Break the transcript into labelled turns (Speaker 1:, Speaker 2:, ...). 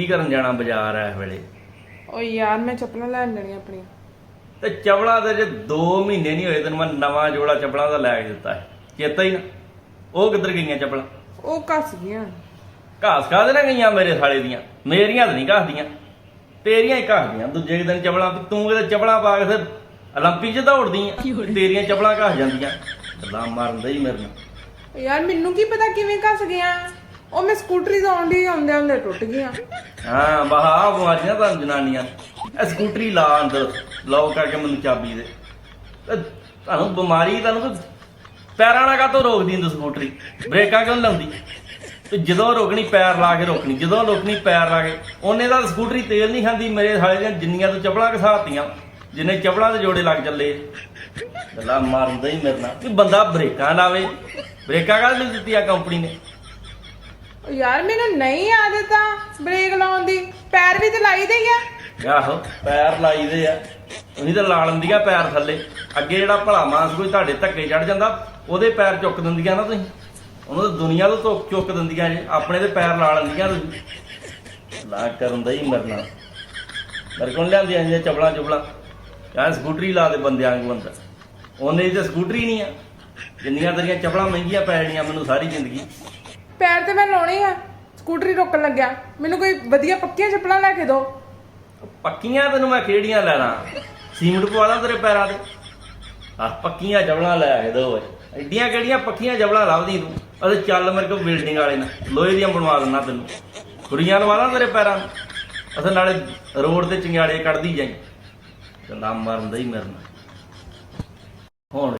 Speaker 1: ਕੀ ਕਰਨ ਜਾਣਾ ਬਾਜ਼ਾਰ ਐ ਇਸ ਵੇਲੇ
Speaker 2: ਓ ਯਾਰ ਮੈਂ ਚੱਪਲਾਂ ਲੈਣ ਜਾਣੀ ਆਪਣੀ
Speaker 1: ਤੇ ਚਪਲਾਂ ਦੇ ਜੇ 2 ਮਹੀਨੇ ਨਹੀਂ ਹੋਏ ਤੈਨੂੰ ਮੈਂ ਨਵਾਂ ਜੋੜਾ ਚਪਲਾਂ ਦਾ ਲੈ ਕੇ ਦਿੱਤਾ ਹੈ ਚੇਤਾ ਹੀ ਨਾ ਉਹ ਕਿੱਧਰ ਗਈਆਂ ਚਪਲਾਂ
Speaker 2: ਉਹ ਕੱਸ ਗਈਆਂ
Speaker 1: ਘਾਸ ਖਾਦੇ ਨਾ ਗਈਆਂ ਮੇਰੇ ਸਾਲੇ ਦੀਆਂ ਮੇਰੀਆਂ ਤਾਂ ਨਹੀਂ ਘਾਸਦੀਆਂ ਤੇਰੀਆਂ ਹੀ ਘਾਸਦੀਆਂ ਦੂਜੇ ਕੁ ਦਿਨ ਚਪਲਾਂ ਤੂੰ ਕਿਤੇ ਚਪਲਾਂ ਪਾ ਕੇ ਫਿਰ 올림픽 'ਚ ਦੌੜਦੀ ਆ ਤੇਰੀਆਂ ਚਪਲਾਂ ਘਾਸ ਜਾਂਦੀਆਂ ਗੱਲਾਂ ਮਾਰਨ ਹੀ ਮੇਰੇ ਨਾਲ
Speaker 2: ਓ ਯਾਰ ਮੈਨੂੰ ਕੀ ਪਤਾ ਕਿਵੇਂ ਕੱਸ ਗਿਆ ਉਹ ਮੈਂ ਸਕੂਟਰੀ ਤੋਂ ਆਉਂਦੀ ਆਉਂਦੇ ਆਉਂਦੇ ਟੁੱਟ ਗਈਆਂ
Speaker 1: ਹਾਂ ਬਾਹਾ ਬਿਮਾਰੀਆਂ ਤੁਹਾਨੂੰ ਜਨਾਨੀਆਂ। ਇਹ ਸਕੂਟਰੀ ਲਾ ਅੰਦਰ, ਲਾਓ ਕਰਕੇ ਮੈਨੂੰ ਚਾਬੀ ਦੇ। ਤੇ ਤੁਹਾਨੂੰ ਬਿਮਾਰੀ, ਤੁਹਾਨੂੰ ਪੈਰਾਂ ਨਾਲ ਕਾਤੋਂ ਰੋਕਦੀ ਹੁੰਦੀ ਸਕੂਟਰੀ? ਬ੍ਰੇਕਾਂ ਕਿਉਂ ਨੀ ਲਾਉਂਦੀ? ਤੇ ਜਦੋਂ ਰੋਕਣੀ, ਪੈਰ ਲਾ ਕੇ ਰੋਕਣੀ, ਜਦੋਂ ਰੋਕਣੀ, ਪੈਰ ਲਾ ਕੇ। ਉਹਨੇ ਦਾ ਸਕੂਟਰੀ ਤੇਲ ਨਹੀਂ ਖਾਂਦੀ, ਮੇਰੇ ਸਾਲੇ ਦੀਆਂ ਜਿੰਨੀਆਂ ਤੋਂ ਚਪਲਾਂ ਘਸਾਤੀਆਂ, ਜਿੰਨੇ ਚਪਲਾਂ ਦੇ ਜੋੜੇ ਲੱਗ ਚੱਲੇ। ਗੱਲਾਂ ਮਾਰਦਾ ਹੀ ਮੇਰੇ ਨਾਲ। ਵੀ ਬੰਦਾ ਬ੍ਰੇਕਾਂ ਲਾਵੇ। ਬ੍ਰੇਕਾਂ ਕਾਹਦੇ ਲਈ ਦਿੱਤੀ ਆ ਕੰਪਨੀ ਨੇ?
Speaker 2: ਓ ਯਾਰ, ਮੈਨੂੰ ਨਹੀਂ ਆਦਤ ਆ ਬ੍ਰੇਕ ਲਾਉਣ ਪੈਰ ਤੇ ਲਾਈ ਦੇ ਆ।
Speaker 1: ਆਹੋ ਪੈਰ ਲਾਈਦੇ ਆ। ਉਹੀ ਤਾਂ ਲਾ ਲੈਂਦੀਆਂ ਪੈਰ ਥੱਲੇ। ਅੱਗੇ ਜਿਹੜਾ ਭਲਾ ਮਾਨਸ ਕੋਈ ਤੁਹਾਡੇ ਧੱਕੇ ਚੜ ਜਾਂਦਾ ਉਹਦੇ ਪੈਰ ਚੁੱਕ ਦਿੰਦੀਆਂ ਨਾ ਤੁਸੀਂ। ਉਹਨੂੰ ਤਾਂ ਦੁਨੀਆ ਤੋਂ ਧੁੱਕ ਚੁੱਕ ਦਿੰਦੀਆਂ ਜੇ ਆਪਣੇ ਦੇ ਪੈਰ ਲਾ ਲੈਂਦੀਆਂ ਤੁਸੀਂ। ਲਾ ਕਰਨ ਦਾ ਹੀ ਮਰਨਾ। ਮੇਰੇ ਕੋਲ ਲਿਆਂਦੀਆਂ ਜੇ ਚਪਲਾਂ ਚੁਪਲਾਂ ਯਾਰ ਸਕੂਟਰੀ ਲਾ ਦੇ ਬੰਦਿਆਂ ਨੂੰ ਅੰਦਰ। ਉਹਨੇ ਤੇ ਸਕੂਟਰੀ ਨਹੀਂ ਆ। ਜਿੰਨੀਆਂ ਤੇਰੀਆਂ ਚਪਲਾਂ ਮਹਿੰਗੀਆਂ ਪੈ ਜਾਣੀਆਂ ਮੈਨੂੰ ਸਾਰੀ ਜ਼ਿੰਦਗੀ।
Speaker 2: ਪੈਰ ਤੇ ਮੈਂ ਲਾਉਣੇ ਆ। ਸਕੂਟਰੀ ਰੋਕਣ ਲੱਗਿਆ। ਮੈਨੂੰ ਕੋਈ ਵਧੀਆ ਪੱਕੀਆਂ ਚੱਪਲਾਂ ਲੈ ਕੇ ਦਿਓ
Speaker 1: ਪੱਕੀਆਂ ਤੈਨੂੰ ਮੈਂ ਕਿਹੜੀਆਂ ਲੈਣਾ? ਸੀਮਟ ਪਵਾ ਲਾਂ ਤੇਰੇ ਪੈਰਾਂ ਤੇ। ਆ ਪੱਕੀਆਂ ਜਬਲਾਂ ਲੈ ਆਏ ਦੋ ਓਏ। ਐਡੀਆਂ ਕਿਹੜੀਆਂ ਪੱਕੀਆਂ ਜਬਲਾਂ ਲੱਭਦੀ ਤੂੰ? ਅਤੇ ਚੱਲ ਮੇਰੇ ਕੋਲ ਬਿਲਡਿੰਗ ਵਾਲੇ ਨਾਲ ਲੋਹੇ ਦੀਆਂ ਬਣਵਾ ਦਿੰਦਾ ਤੈਨੂੰ। ਖੁਰੀਆਂ ਲਵਾ ਦਾਂ ਤੇਰੇ ਪੈਰਾਂ ਨੂੰ। ਅਸਾਂ ਨਾਲੇ ਰੋਡ ਤੇ ਚੰਗਿਆੜੇ ਕੱਢਦੀ ਜਾਈ। ਚੰਦਾ ਮਰਨ ਦਾ ਹੀ ਮਰਨਾ। ਹੁਣ